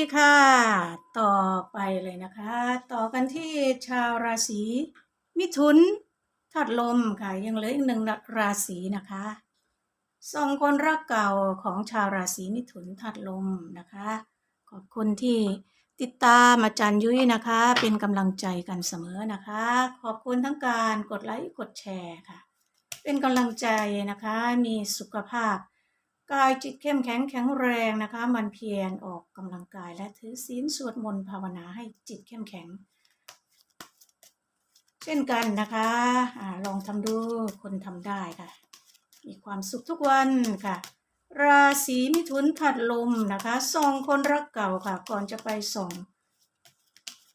ดีค่ะ ต่อไปเลยนะคะ ต่อกันที่ชาวราศีมิถุนถัดลมค่ะยังเหลืออีกหนึ่งราศีนะคะสองคนรักเก่าของชาวราศีมิถุนถัดลมนะคะ ขอบคุณที่ติดตามอาจารย์ยุ้ยนะคะ เป็นกำลังใจกันเสมอนะคะ ขอบคุณทั้งการกดไลค์กดแชร์ค่ะ เป็นกำลังใจนะคะมีสุขภาพ กายจิตเข้มแข็งแข็งแรงนะคะมันเพียรออกกำลังกายและถือศีลสวดมนต์ภาวนาให้จิตเข้มแข็ง เช่นกันนะคะอาลองทำดูคนทำได้ค่ะ มีความสุขทุกวันค่ะ ราศีมิถุนถัดลมนะคะส่องคนรักเก่าค่ะ ก่อนจะไปส่ง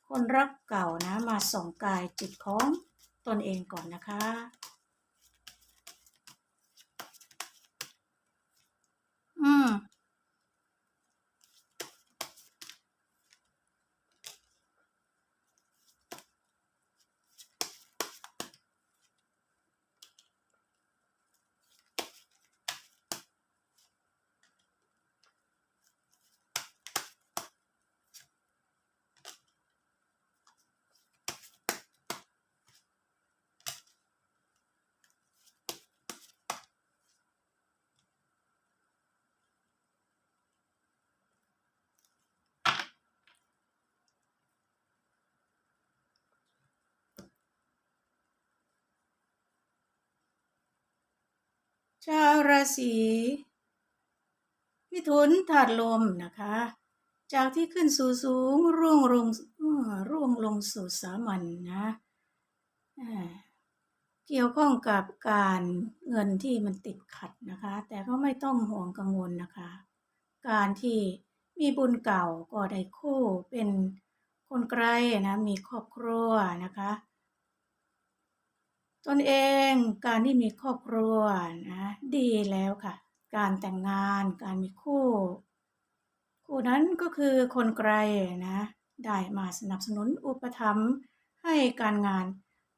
คนรักเก่านะมาส่องกายจิตของตนเองก่อนนะคะ อืม ชาวราศีมิถุนถาดลมนะคะ จากที่ขึ้นสู่สูงร่วงลงร่วงลงสู่สามัญนนะเกี่ยวข้องกับการเงินที่มันติดขัดนะคะ แต่ก็ไม่ต้องห่วงกังวลนะคะ การที่มีบุญเก่าก็ได้คู่เป็นคนไกลนะมีครอบครัวนะคะ ตนเองการที่มีครอบครัวนะดีแล้วค่ะ การแต่งงานการมีคู่ คู่นั้นก็คือคนไกลนะได้มาสนับสนุนอุปถัมภ์ให้การงาน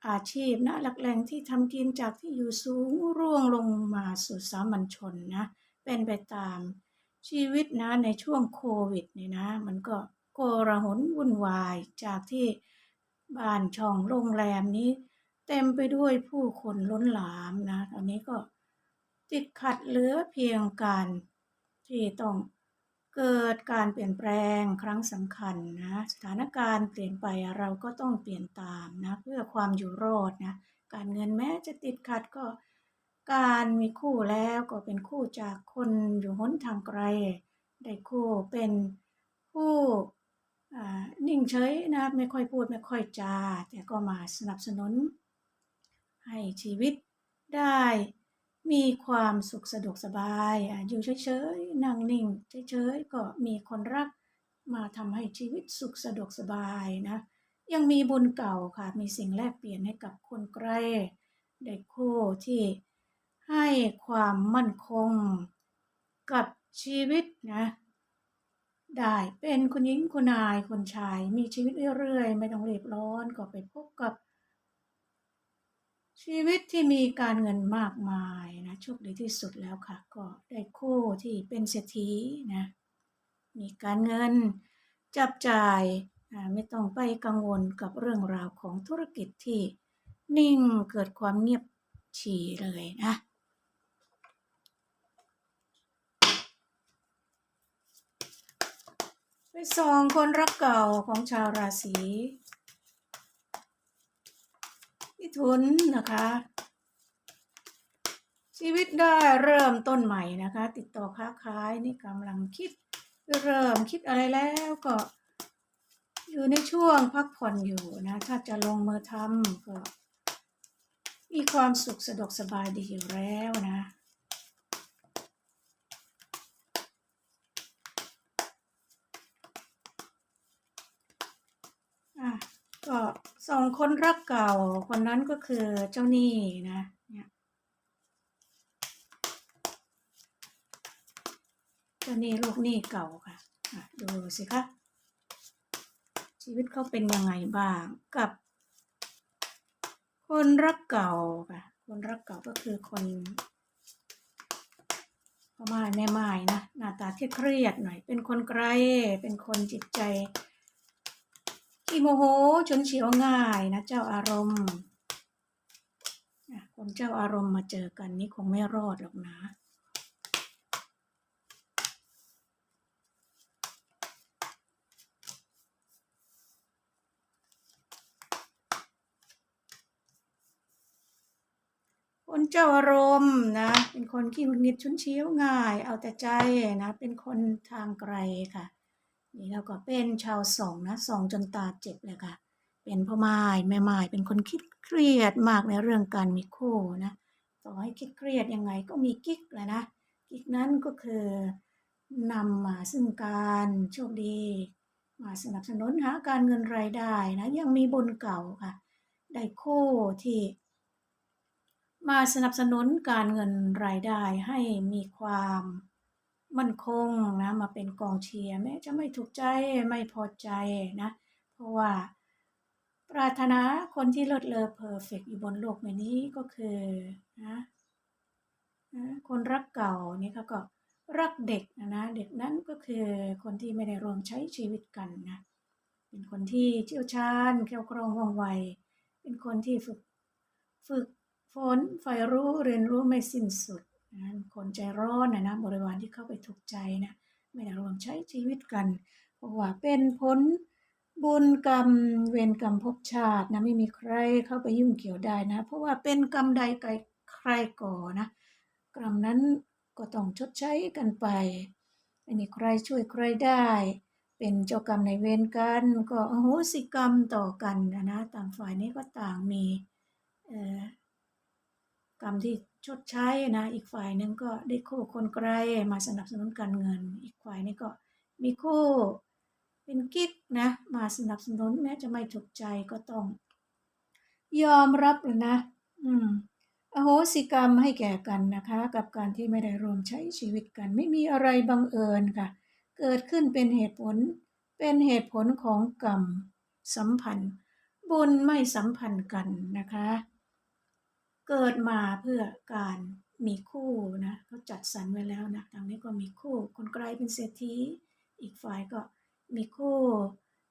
อาชีพนะหลักแหล่งที่ทำกินจากที่อยู่สูงร่วงลงมาสู่สามัญชนนะเป็นไปตามชีวิตนะในช่วงโควิดนี่นะ มันก็โกระหนวุ่นวายจากที่บ้านช่องโรงแรมนี้ เต็มไปด้วยผู้คนล้นหลามนะตอนนี้ก็ติดขัดเหลือเพียงการที่ต้องเกิดการเปลี่ยนแปลงครั้งสำคัญนะสถานการณ์เปลี่ยนไปเราก็ต้องเปลี่ยนตามนะเพื่อความอยู่รอดนะการเงินแม้จะติดขัดก็ การมีคู่แล้วก็เป็นคู่จากคนอยู่หนทางไกล ได้คู่เป็นผู้อ่นิ่งเฉยนะไม่ค่อยพูดไม่ค่อยจาแต่ก็มาสนับสนุน ให้ชีวิตได้ มีความสุขสะดวกสบายอยู่เฉยๆนั่งนิ่งเฉยๆก็มีคนรักมาทำให้ชีวิตสุขสะดวกสบายนะ ยังมีบุญเก่าค่ะ มีสิ่งแลกเปลี่ยนให้กับคนใกล้ได้คู่ที่ให้ความมั่นคงกับชีวิตนะ ได้เป็นคุณหญิงคุณนายคนชาย มีชีวิตเรื่อยๆ ไม่ต้องรีบร้อนก็ไปพบกับ ชีวิตที่มีการเงินมากมายนะโชคดีที่สุดแล้วค่ะ ก็ได้คู่ที่เป็นเศรษฐีนะมีการเงินจับจ่ายไม่ต้องไปกังวลกับเรื่องราวของธุรกิจที่นิ่งเกิดความเงียบฉี่เลยนะไปส่องคนรักเก่าของชาวราศี มิถุนนะคะ ชีวิตได้เริ่มต้นใหม่นะคะ ติดต่อค้าขายนี่กำลังคิดเริ่มคิดอะไรแล้วก็ อยู่ในช่วงพักผ่อนอยู่นะ ถ้าจะลงมือทำก็ มีความสุขสะดวกสบายดีอยู่แล้วนะอะก็ สองคนรักเก่า คนนั้นก็คือเจ้าหนี้นะเนี่ยเจ้าหนี้ลูกหนี้เก่าค่ะะดูสิคะชีวิตเขาเป็นยังไงบ้างกับ คนรักเก่าค่ะ คนรักเก่าก็คือคนพ่อไม้แม่ไม้นะหน้าตาที่เครียดหน่อย เป็นคนไกลเป็นคนจิตใจ ขี้โมโหชนเฉียวง่ายนะเจ้าอารมณ์คนเจ้าอารมณ์มาเจอกันนี่คงไม่รอดหรอกนะคนเจ้าอารมณ์นะ เป็นคนขี้หงุดหงิดชุนเฉียวง่าย เอาแต่ใจนะ เป็นคนทางไกลค่ะ นี่แล้วก็เป็นชาวสองนะสองจนตาเจ็บเลยค่ะ เป็นพ่อไม้แม่ไม้เป็นคนคิดเครียดมากในเรื่องการมีคู่นะต่อให้คิดเครียดยังไงก็มีกิ๊กแหละนะกิ๊กนั้นก็คือนำมาซึ่งการโชคดีมาสนับสนุนหาการเงินรายได้นะยังมีบุญเก่าค่ะ ได้คู่ที่มาสนับสนุนการเงินรายได้ให้มีความ มั่นคงนะมาเป็นกองเชียร์แม้จะไม่ถูกใจไม่พอใจนะ เพราะว่าปรารถนาคนที่เลิศเลอเพอร์เฟกอยู่บนโลกใบนี้ก็คือนะคนรักเก่านี่เขาก็รักเด็กนะนะเด็กนั้นก็คือคนที่ไม่ได้รวมใช้ชีวิตกันนะเป็นคนที่เชี่ยวชาญแคล่วคล่องว่องไว เป็นคนที่ฝึกฝึกฝนใฝ่รู้เรียนรู้ไม่สิ้นสุด คนใจร้อนนะนะบริวารที่เข้าไปถูกใจนะไม่ได้รวมใช้ชีวิตกันเพราะว่าเป็นผลบุญกรรมเวรกรรมภพชาตินะไม่มีใครเข้าไปยุ่งเกี่ยวได้นะ เพราะว่าเป็นกรรมใดใครใครก่อนะกรรมนั้นก็ต้องชดใช้กันไปไม่มีใครช่วยใครได้ เป็นเจ้ากรรมในเวรกันก็โอโหสิกรรมต่อกันนะนะต่างฝ่ายนี้ก็ต่างมีกรรมที่ ชดใช้นะ อีกฝ่ายหนึ่งก็ได้คู่คนไกลมาสนับสนุนการเงิน อีกฝ่ายนี้ก็มีคู่เป็นกิ๊กนะมาสนับสนุนแม้จะไม่ถูกใจก็ต้อง ยอมรับเลยนะ อืมอโหสิกรรมให้แก่กันนะคะ กับการที่ไม่ได้รวมใช้ชีวิตกัน ไม่มีอะไรบังเอิญค่ะ เกิดขึ้นเป็นเหตุผล เป็นเหตุผลของกรรมสัมพันธ์ บุญไม่สัมพันธ์กันนะคะ เกิดมาเพื่อการมีคู่นะเขาจัดสรรไว้แล้วนะทางนี้ก็มีคู่ คนไกลเป็นเศรษฐีอีกฝ่ายก็มีคู่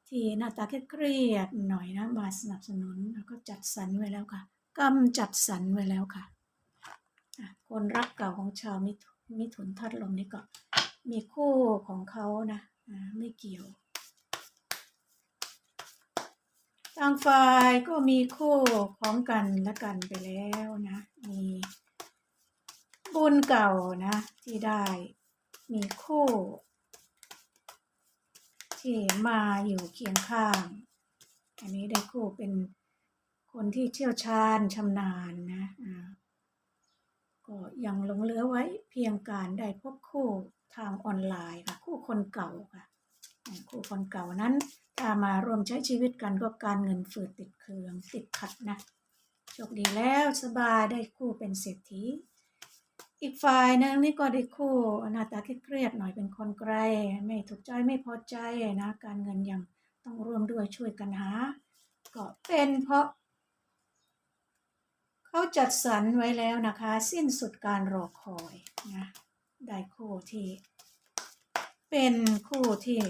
ที่หน้าตาเครียดหน่อยนะมาสนับสนุนแล้วก็จัดสรรไว้แล้วค่ะกรรมจัดสรรไว้แล้วค่ะ คนรักเก่าของชาวมิถุนทัดลมนี่ก็มีคู่ของเขานะไม่เกี่ยว ต่างฝ่ายก็มีคู่ของกันและกันไปแล้วนะ มีบุญเก่านะ ที่ได้มีคู่ ที่มาอยู่เคียงข้าง อันนี้ได้คู่เป็นคนที่เชี่ยวชาญชำนาญนะก็ยังหลงเหลือไว้เพียงการได้พบคู่ทางออนไลน์ค่ะ คู่คนเก่าค่ะ คู่คนเก่านั้น ถ้ามาร่วมใช้ชีวิตกันก็การเงินฝืดติดเคืองติดขัดนะโชคดีแล้วสบายได้คู่เป็นเศรษฐี อีกฝ่ายนึงนี่ก็ได้คู่หน้าตาเครียดหน่อยเป็นคนไกล ไม่ถูกใจไม่พอใจนะ การเงินยังต้องร่วมด้วยช่วยกันหา ก็เป็นเพราะ เขาจัดสรรไว้แล้วนะคะ สิ้นสุดการรอคอยนะได้คู่ที่ เป็นคู่ที่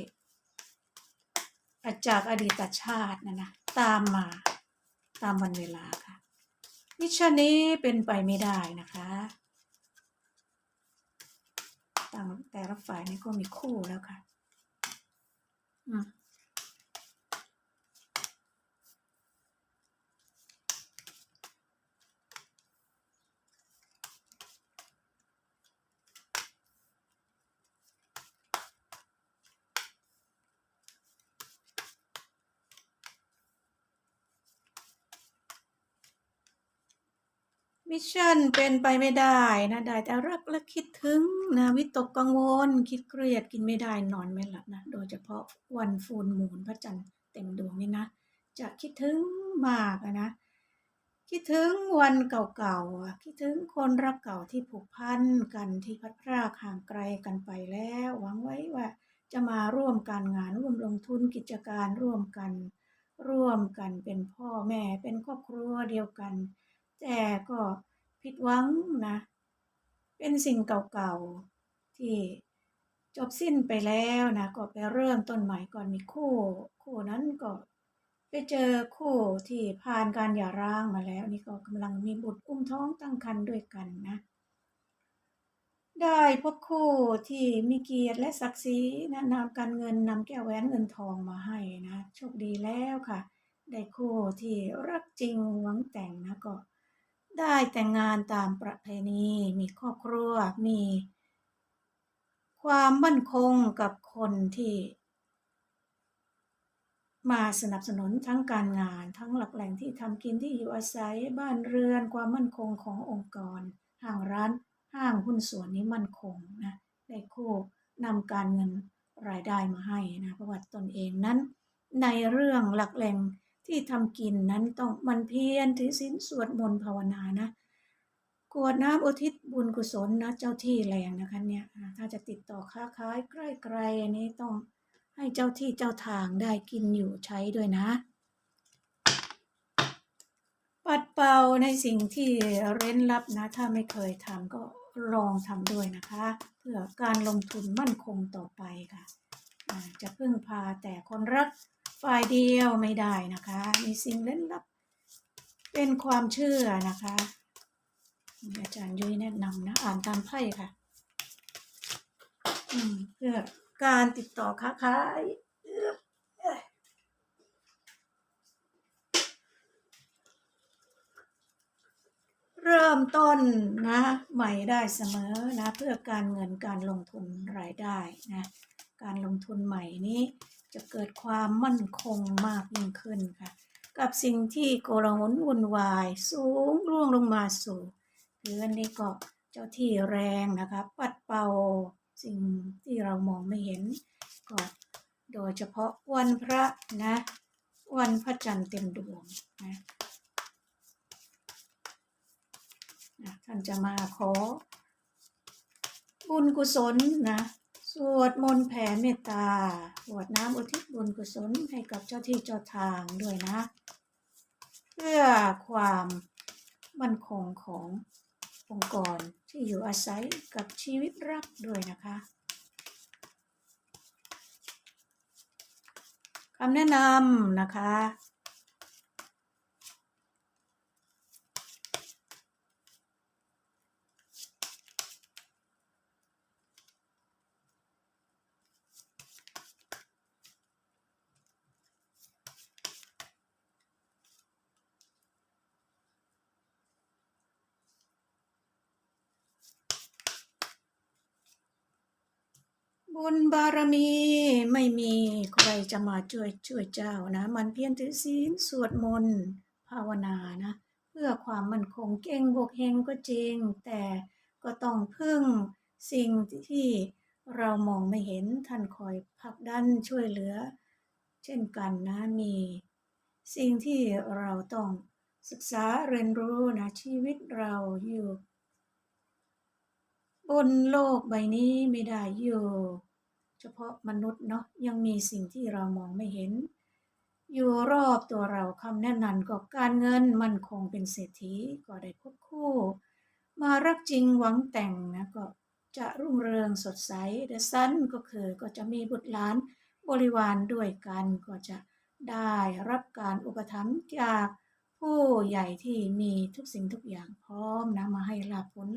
จากอดีตชาตินะนะตามมาตามวันเวลาค่ะมิชนี้เป็นไปไม่ได้นะคะต่างแต่ละฝ่ายนี่ก็มีคู่แล้วค่ะ อืม มิชชั่นเป็นไปไม่ได้นะได้แต่รักและคิดถึงนะวิตกกังวล คิดเครียดกินไม่ได้นอนไม่หลับนะ โดยเฉพาะวันฟูลมูนพระจันทร์เต็มดวงนี่นะ จะคิดถึงมากนะ คิดถึงวันเก่าๆคิดถึงคนรักเก่าที่ผูกพันกันที่พัดพรากห่างไกลกันไปแล้ว หวังไว้ว่าจะมาร่วมการงานร่วมลงทุนกิจการร่วมกัน ร่วมกันเป็นพ่อแม่เป็นครอบครัวเดียวกัน แต่ก็ผิดหวังนะ เป็นสิ่งเก่าๆที่จบสิ้นไปแล้วนะ ก็ไปเริ่มต้นใหม่ก่อนมีคู่ คู่นั้นก็ไปเจอคู่ที่ผ่านการหย่าร้างมาแล้ว นี่ก็กำลังมีบุตรอุ้มท้องตั้งครรภ์ด้วยกันนะ ได้พบคู่ที่มีเกียรติและศักดิ์ศรีนะนำการเงินนำแก้วแหวนเงินทองมาให้นะโชคดีแล้วค่ะ ได้คู่ที่รักจริงหวังแต่งนะก็ ได้แต่งงานตามประเพณีมีครอบครัวมี ความมั่นคงกับคนที่ มาสนับสนุนทั้งการงานทั้งหลักแหล่งที่ทำกินที่อยู่อาศัยบ้านเรือนความมั่นคงขององค์กร ห้างร้าน ห้างหุ้นส่วนนี้มั่นคงนะได้คู่นำการเงินรายได้มาให้นะเพราะว่าตนเองนั้น ในเรื่องหลักแหล่ง ที่ทำกินนั้นต้องมันเพียรถือศีลสวดมนต์ภาวนานะกรวดน้ำอุทิศบุญกุศลนะเจ้าที่แรงนะคะเนี่ยถ้าจะติดต่อค้าขายใกล้ๆอันนี้ต้องให้เจ้าที่เจ้าทางได้กินอยู่ใช้ด้วยนะ ปัดเป่าในสิ่งที่เร้นลับนะ ถ้าไม่เคยทำก็ลองทำด้วยนะคะ เพื่อการลงทุนมั่นคงต่อไปค่ะ จะพึ่งพาแต่คนรัก ฝ่ายเดียวไม่ได้นะคะ มีสิ่งเร้นลับ เป็นความเชื่อนะคะอาจารย์ยุ้ยแนะนำนะ อ่านตามไพ่ค่ะ อืม เพื่อการติดต่อค้าขายเริ่มต้นนะใหม่ได้เสมอนะ เพื่อการเงินการลงทุนรายได้นะ การลงทุนใหม่นี้ จะเกิดความมั่นคงมากยิ่งขึ้นค่ะ กับสิ่งที่โกลาหลวุ่นวาย สูงร่วงลงมาสู่พื้นนี่ก็เจ้าที่แรงนะคะ ปัดเป่าสิ่งที่เรามองไม่เห็นก็โดยเฉพาะวันพระนะ วันพระจันทร์เต็มดวงนะท่านจะมาขอบุญกุศลนะ วดมนต์แผ่เมตตาสวดน้ำอุทิศบุญกุศลให้กับเจ้าที่เจ้าทางด้วยนะ เพื่อความมั่นคงขององค์กรที่อยู่อาศัยกับชีวิตรักด้วยนะคะคำแนะนำนะคะ บุญบารมีไม่มีใครจะมาช่วยช่วยเจ้านะ มันเพียรถือศีลสวดมนต์ภาวนานะ เพื่อความมั่นคงเก่งบวกเฮงก็จริง แต่ก็ต้องพึ่งสิ่งที่เรามองไม่เห็นท่านคอยผลักดันช่วยเหลือ เช่นกันนะมีสิ่งที่เราต้องศึกษาเรียนรู้นะชีวิตเราอยู่ บนโลกใบนี้ไม่ได้อยู่ เฉพาะมนุษย์เนาะยังมีสิ่งที่เรามองไม่เห็น อยู่รอบตัวเราคำแนะนำก็การเงินมันคงเป็นเศรษฐีก็ได้พบคู่ มารักจริงหวังแต่งนะก็จะรุ่งเรืองสดใสเดซันก็คือก็จะมีบุตรหลานบริวารด้วยกันก็จะได้รับการอุปถัมภ์จากผู้ใหญ่ที่มีทุกสิ่งทุกอย่างพร้อมนะมาให้ลาภผล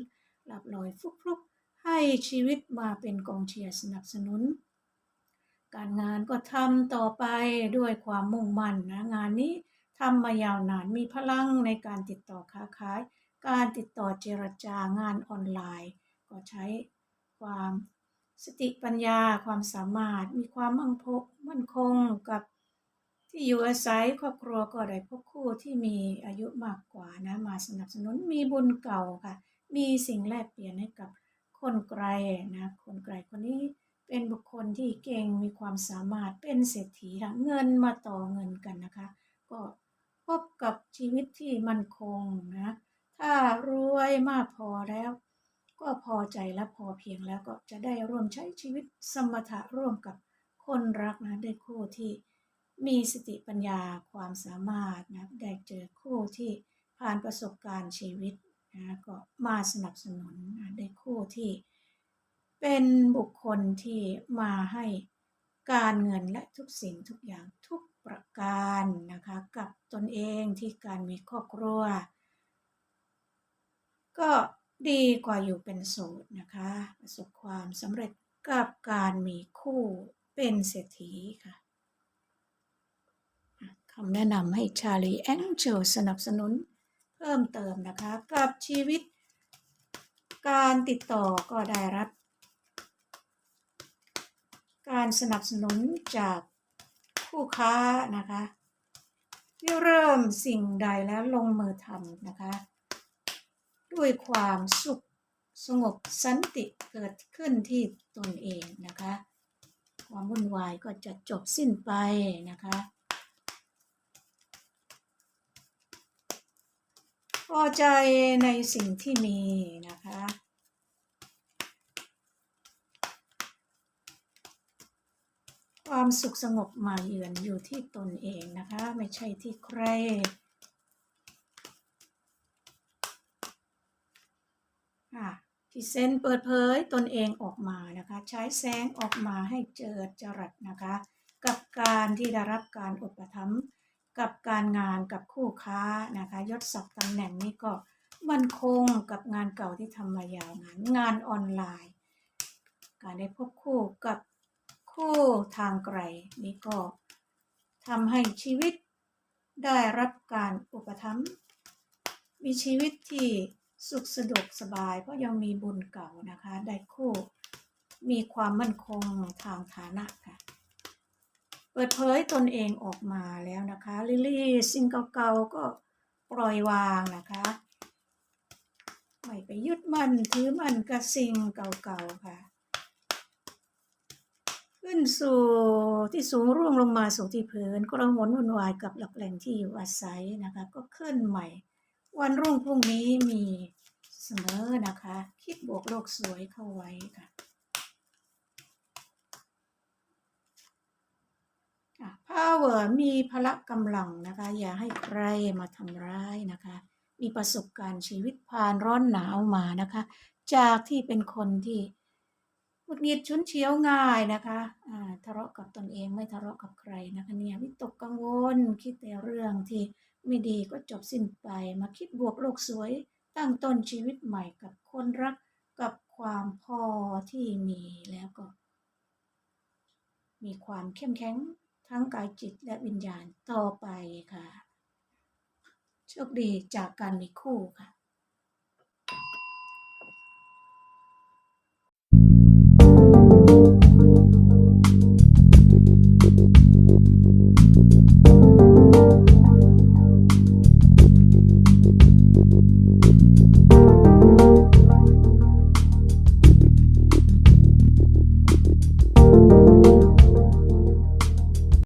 หลับลอยฟลุก ให้ชีวิตมาเป็นกองเชียร์สนับสนุน การงานก็ทำต่อไปด้วยความมุ่งมั่นนะงานนี้ทำมายาวนานมีพลังในการติดต่อค้าขาย การติดต่อเจรจางานออนไลน์ ก็ใช้ความสติปัญญาความสามารถมีความมั่งพกมั่นคงกับที่อยู่อาศัยครอบครัวก็ได้พบคู่ที่มีอายุมากกว่านะมาสนับสนุนมีบุญเก่าค่ะ มีสิ่งแลกเปลี่ยนให้กับ คนไกลนะคนไกลคนนี้เป็นบุคคลที่เก่งมีความสามารถเป็นเศรษฐีค่ะเงินมาต่อเงินกันนะคะ ก็พบกับชีวิตที่มั่นคงนะถ้ารวยมากพอแล้ว ก็พอใจและพอเพียงแล้วก็จะได้ร่วมใช้ชีวิตสมถะร่วมกับคนรักนะได้คู่ที่มีสติปัญญาความสามารถนะได้เจอคู่ที่ผ่านประสบการณ์ชีวิต นะก็มาสนับสนุนได้คู่ที่เป็นบุคคลที่มาให้การเงินและทุกสิ่งทุกอย่างทุกประการนะคะกับตนเองที่การมีครอบครัว ก็ดีกว่าอยู่เป็นโสดนะคะประสบความสำเร็จกับการมีคู่เป็นเศรษฐีค่ะอะคำแนะนำให้ชาลีแองเจลสนับสนุน เพิ่มเติมนะคะ กับชีวิต การติดต่อก็ได้รับ การสนับสนุนจากผู้ค้านะคะที่เริ่มสิ่งใดแล้วลงมือทำนะคะ ด้วยความสุขสงบสันติเกิดขึ้นที่ตนเองนะคะ ความวุ่นวายก็จะจบสิ้นไปนะคะ พอใจในสิ่งที่มีนะคะ ความสุขสงบมาเยือนอยู่ที่ตนเองนะคะ ไม่ใช่ที่ใครอะที่เซนเปิดเผยตนเองออกมานะคะ ใช้แสงออกมาให้เจิดจรัสนะคะ กับการที่ได้รับการอุปถัมภ์ กับการงานกับคู่ค้านะคะยศศักดิ์ตำแหน่งนี้ก็มั่นคงกับงานเก่าที่ทำมายาวนานงานออนไลน์ การได้พบคู่กับคู่ทางไกลนี่ก็ทำให้ชีวิตได้รับการอุปถัมภ์มีชีวิตที่สุขสะดวกสบาย เพราะยังมีบุญเก่านะคะ ได้คู่ มีความมั่นคงทางฐานะค่ะ ปิดเผยตนเองออกมาแล้วนะคะลิลี่สิ่งเก่าๆก็ปล่อยวางนะคะไม่ไปยึดมันถือมันกับสิ่งเก่าๆค่ะ ขึ้นสู่ที่สูงร่วงลงมาสู่ที่พื้นก็ระหนวุ่นวายกับหลักแหล่งที่อยู่อาศัยนะคะ ก็ขึ้นใหม่ วันรุ่งพรุ่งนี้มีเสมอนะคะ คิดบวกโลกสวยเข้าไว้ค่ะอะ power มีพละกำลังนะคะ อย่าให้ใครมาทำร้ายนะคะ มีประสบการณ์ชีวิตผ่านร้อนหนาวมานะคะ จากที่เป็นคนที่หงุดหงิดชุนเฉียวง่ายนะคะอ่าทะเลาะกับตนเองไม่ทะเลาะกับใครนะคะเนี่ยวิตกกังวลคิดแต่เรื่องที่ไม่ดีก็จบสิ้นไปมาคิดบวกโลกสวย ตั้งต้นชีวิตใหม่กับคนรักกับความพอที่มีแล้วก็ มีความเข้มแข็ง ทั้งกายจิตและวิญญาณต่อไปค่ะ โชคดีจากการมีคู่ค่ะ